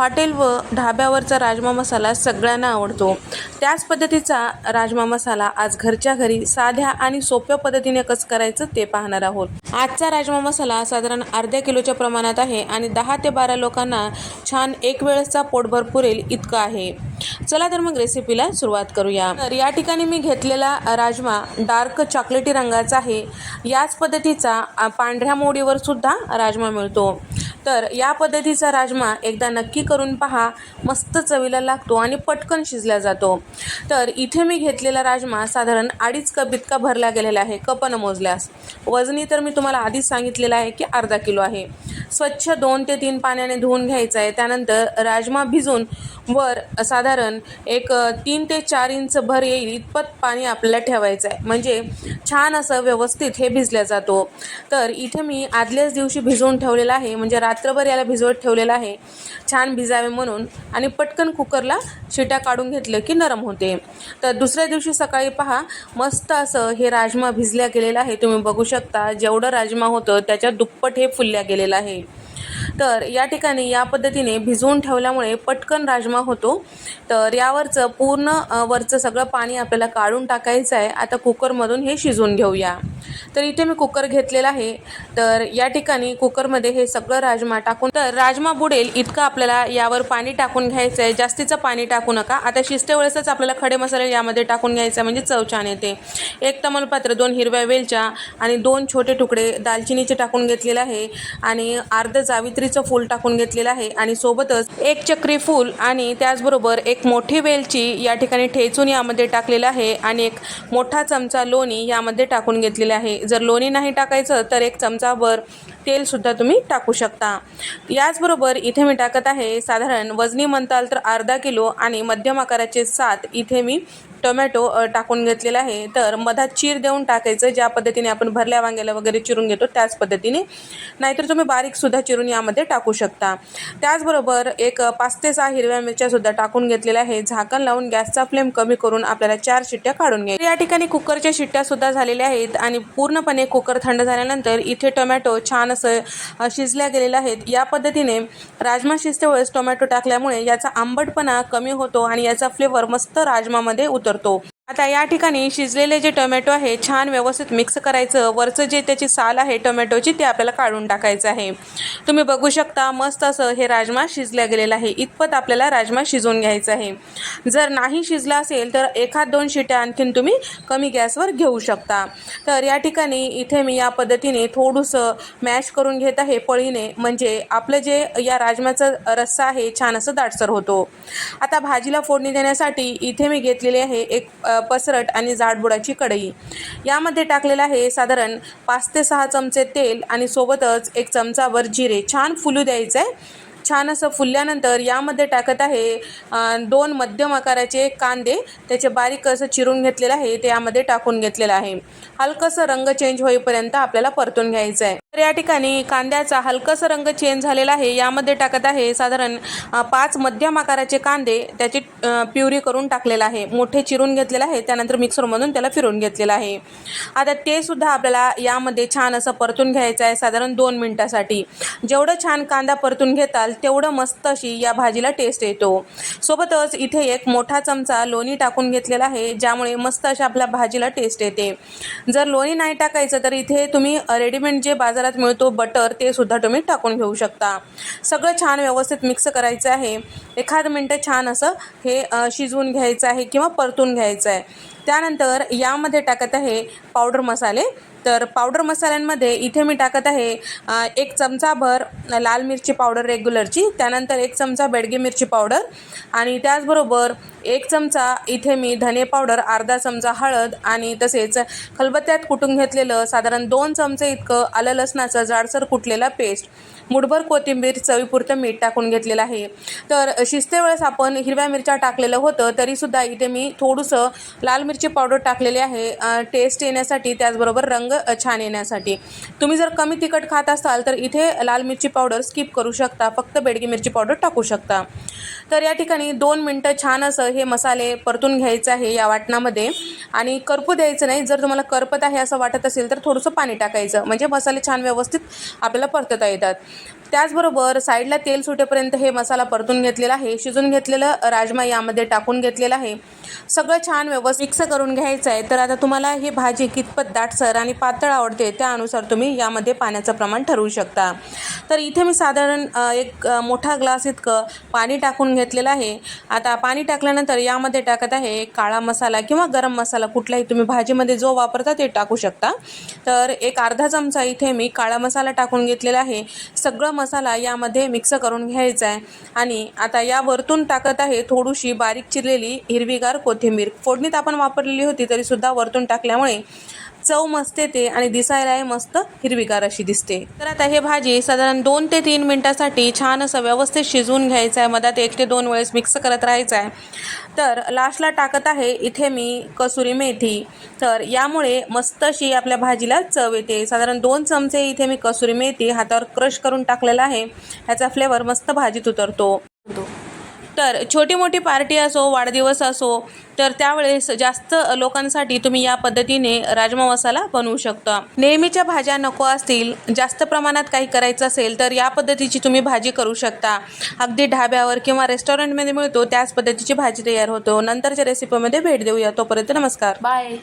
Hotel व ढाब्यावरचा राजमा मसाला सगळ्यांना आवडतो. त्याच पद्धतीचा राजमा मसाला आज घरच्या घरी साध्या आणि सोप्या पद्धतीने कसं करायचं ते पाहणार आहोत. आजचा राजमा मसाला साधारण अर्ध्या किलोच्या प्रमाणात आहे आणि दहा ते बारा लोकांना छान एक वेळेसचा पोटभर पुरेल इतकं आहे. चला तर मग रेसिपीला सुरुवात करूया. तर या ठिकाणी मी घेतलेला राजमा डार्क चॉकलेटी रंगाचा आहे. याच पद्धतीचा पांढऱ्या मोडीवर सुद्धा राजमा मिळतो. तर या पद्धतीचा राजमा एकदा नक्की करून पहा. मस्त चवीला लागतो आणि पटकन शिजला जातो. तर इथे मी घेतलेला राजमा साधारण अडीच कप इतका भरला गेलेला आहे कपनं मोजल्यास. वजनी तर मी तुम्हाला आधीच सांगितलेलं आहे की अर्धा किलो आहे. स्वच्छ दोन ते तीन पाण्याने धुवून घ्यायचं आहे. त्यानंतर राजमा भिजून वर साधारण एक तीन ते चार इंच भर येईल इतपत पाणी आपल्याला ठेवायचं आहे. म्हणजे छान असं व्यवस्थित हे भिजल्या जातो. तर इथे मी आदल्याच दिवशी भिजवून ठेवलेलं आहे. म्हणजे रात्रभर याला भिजवत ठेवलेलं आहे. छान भिजावे म्हणून आणि पटकन कुकरला शिट्या काढून घेतलं की नरम होते. तर दुसऱ्या दिवशी सकाळी पहा मस्त असं हे राजमा भिजल्या गेलेलं आहे. तुम्ही बघू शकता जेवढं राजमा होतं त्याच्या दुप्पट हे फुलल्या गेलेलं आहे. तर या ठिकाणी या पद्धतीने भिजवून ठेवल्यामुळे पटकन राजमा होतो. तर यावरचं पूर्ण वरचं सगळं पाणी आपल्याला काढून टाकायचं आहे. आता कुकरमधून हे शिजवून घेऊया. तर इथे मी कुकर घेतलेला आहे. तर या ठिकाणी कुकरमध्ये हे सगळं राजमा टाकून तर राजमा बुडेल इतकं आपल्याला यावर पाणी टाकून घ्यायचं आहे जास्तीचं पाणी टाकू नका. आता शिजते वेळेसच आपल्याला खडे मसाले यामध्ये टाकून घ्यायचं आहे म्हणजे चव छान येते. एक तमालपत्र दोन हिरव्या वेलच्या आणि दोन छोटे तुकडे दालचिनीचे टाकून घेतलेले आहे आणि अर्ध जावित्रीचं फूल टाकून घेतलेलं आहे आणि सोबतच एक चक्री फूल आणि त्याचबरोबर एक मोठी वेलची या ठिकाणी ठेचून यामध्ये टाकलेलं आहे आणि एक मोठा चमचा लोणी यामध्ये टाकून घेतलेला आहे. जर लोणी नाही टाकायचं तर एक चमचाभर तेलसुद्धा तुम्ही टाकू शकता. याचबरोबर इथे मी टाकत आहे साधारण वजनी म्हणताल तर अर्धा किलो आणि मध्यम आकाराचे सात इथे मी टोमॅटो टाकून घेतलेला आहे. तर मधात चीर देऊन टाकायचं ज्या पद्धतीने आपण भरल्या वांग्याला वगैरे चिरून घेतो त्याच पद्धतीने. नाहीतर तुम्ही बारीकसुद्धा चिरून यामध्ये टाकू शकता. त्याचबरोबर एक पाच ते सहा हिरव्या मिरच्यासुद्धा टाकून घेतलेल्या आहे. झाकण लावून गॅसचा फ्लेम कमी करून आपल्याला चार शिट्ट्या काढून घ्या या ठिकाणी कुकरच्या शिट्ट्यासुद्धा झालेल्या आहेत आणि पूर्णपणे कुकर थंड झाल्यानंतर इथे टोमॅटो छान असं शिजल्या गेलेल्या आहेत या पद्धतीने राजमा शिजतेवेळेस टोमॅटो टाकल्यामुळे याचा आंबटपणा कमी होतो आणि याचा फ्लेवर मस्त राजमामध्ये उतरतो. आता या ठिकाणी शिजलेले जे टोमॅटो आहे छान व्यवस्थित मिक्स करायचं. वरचं जे त्याची साल आहे टोमॅटोची ते आपल्याला काढून टाकायचं आहे. तुम्ही बघू शकता मस्त असं हे राजमा शिजल्या गेलेलं आहे. इतपत आपल्याला राजमा शिजवून घ्यायचा आहे. जर नाही शिजला असेल तर एखाद दोन शिट्या आणखीन तुम्ही कमी गॅसवर घेऊ शकता. तर या ठिकाणी इथे मी या पद्धतीने थोडंसं मॅश करून घेत आहे पळीने. म्हणजे आपलं जे या राजमाचा रस्सा आहे छान असं दाटसर होतो. आता भाजीला फोडणी देण्यासाठी इथे मी घेतलेली आहे एक पसरट आणि जाडबुडाची कढई. यामध्ये टाकलेलं आहे साधारण पाच ते सहा चमचे तेल आणि सोबतच एक चमचावर जिरे. छान फुलू द्यायचं आहे छान असं फुलल्यानंतर यामध्ये टाकत आहे दोन मध्यम आकाराचे कांदे. त्याचे बारीक असं चिरून घेतलेलं आहे ते यामध्ये टाकून घेतलेलं आहे. हलकंसं रंग चेंज होईपर्यंत आपल्याला परतून घ्यायचं आहे तर या ठिकाणी कांद्याचा हलकासा रंग चेंज झालेला आहे. यामध्ये टाकत आहे साधारण पाच मध्यम आकाराचे कांदे. त्याची प्युरी करून टाकलेला आहे. मोठे चिरून घेतलेले आहे. त्यानंतर मिक्सरमधून त्याला फिरून घेतलेलं आहे. आता ते सुद्धा आपल्याला यामध्ये छान असं परतून घ्यायचं आहे साधारण दोन मिनटासाठी. जेवढं छान कांदा परतून घेताल तेवढं मस्त अशी या भाजीला टेस्ट येतो. सोबतच इथे एक मोठा चमचा लोणी टाकून घेतलेला आहे ज्यामुळे मस्त अशा आपल्या भाजीला टेस्ट येते. जर लोणी नाही टाकायचं तर इथे तुम्ही रेडीमेड जे बाजारात मिळतो बटर ते सुद्धा तुम्ही टाकून घेऊ शकता. सगळं छान व्यवस्थित मिक्स करायचं आहे. एखाद मिनटं छान असं हे शिजवून घ्यायचं आहे किंवा परतून घ्यायचं आहे. त्यानंतर यामध्ये टाकत आहे पावडर मसाले. तर पावडर मसाल्यांमध्ये इथे मी टाकत आहे एक चमचाभर लाल मिरची पावडर रेग्युलरची त्यानंतर एक चमचा बेडगी मिरची पावडर आणि त्याचबरोबर एक चमचा इथे मी धने पावडर अर्धा चमचा हळद आणि तसेच खलबत्त्यात कुटून घेतलेलं साधारण दोन चमचे इतकं आलं लसणाचं जाडसर कुटलेला पेस्ट मुठभर कोथिंबीर चवीपुरतं मीठ टाकून घेतलेलं आहे. तर शिजते वेळेस आपण हिरव्या मिरच्या टाकलेलं होतं तरीसुद्धा इथे मी थोडंसं लाल मिरची पावडर टाकलेली आहे. टेस्ट येण्यासाठी त्याचबरोबर रंग छान येण्यासाठी. तुम्ही जर कमी तिखट खात असाल तर इथे लाल मिरची पावडर स्किप करू शकता. फक्त बेडगी मिरची पावडर टाकू शकता. तर या ठिकाणी दोन मिनटं छान असं हे मसाले परतून घ्यायचं आहे या वाटणामध्ये. आणि करपू द्यायचं नाही. जर तुम्हाला करपत आहे असं वाटत असेल तर थोडंसं पाणी टाकायचं. म्हणजे मसाले छान व्यवस्थित आपल्याला परतता येतात. त्याचबरोबर साईडला तेल सुटेपर्यंत हे मसाला परतून घेतलेला आहे शिजून घेतलेलं राजमा यामध्ये टाकून घेतलेलं आहे. सगळं छान व्यवस्थित मिक्स करून घ्यायचं आहे. तर आता तुम्हाला ही भाजी कितपत दाटसर आणि पातळ आवडते त्यानुसार तुम्ही यामध्ये पाण्याचं प्रमाण ठरवू शकता. तर इथे मी साधारण एक मोठा ग्लास इतकं पाणी टाकून घेतलेलं आहे. आता पाणी टाकल्यानंतर यामध्ये टाकत आहे काळा मसाला किंवा गरम मसाला कुठलाही तुम्ही भाजीमध्ये जो वापरता ते टाकू शकता. तर एक अर्धा चमचा इथे मी काळा मसाला टाकून घेतलेला आहे. सगळं मसाला यामध्ये मिक्स करून घ्यायचा आहे. आणि आता या वरतून टाकत आहे थोडीशी बारीक चिरलेली हिरवीगार कोथिंबीर. फोडणीत आपण वापरलेली होती तरीसुद्धा वरतून टाकल्यामुळे चव मस्त येते आणि दिसायलाही मस्त हिरवीगार अशी दिसते. तर आता हे भाजी साधारण दोन ते तीन मिनटासाठी छान असं व्यवस्थित शिजवून घ्यायचं आहे मधात एक ते दोन वेळेस मिक्स करत राहायचं आहे तर लास्टला टाकत आहे इथे मी कसुरी मेथी. तर यामुळे मस्त अशी आपल्या भाजीला चव येते. साधारण दोन चमचे इथे मी कसुरी मेथी हातावर क्रश करून टाकलेला आहे. ह्याचा फ्लेवर मस्त भाजीत उतरतो. तर छोटी मोठी पार्टी असो वाढदिवस असो तर त्यावेळेस जास्त लोकांसाठी तुम्ही या पद्धतीने राजमा मसाला बनवू शकता. नेहमीच्या भाज्या नको असतील जास्त प्रमाणात काही करायचं असेल तर या पद्धतीची तुम्ही भाजी करू शकता. अगदी ढाब्यावर किंवा रेस्टॉरंटमध्ये मिळतो त्याच पद्धतीची भाजी तयार होतो. नंतरच्या रेसिपीमध्ये भेट देऊया. तोपर्यंत नमस्कार. बाय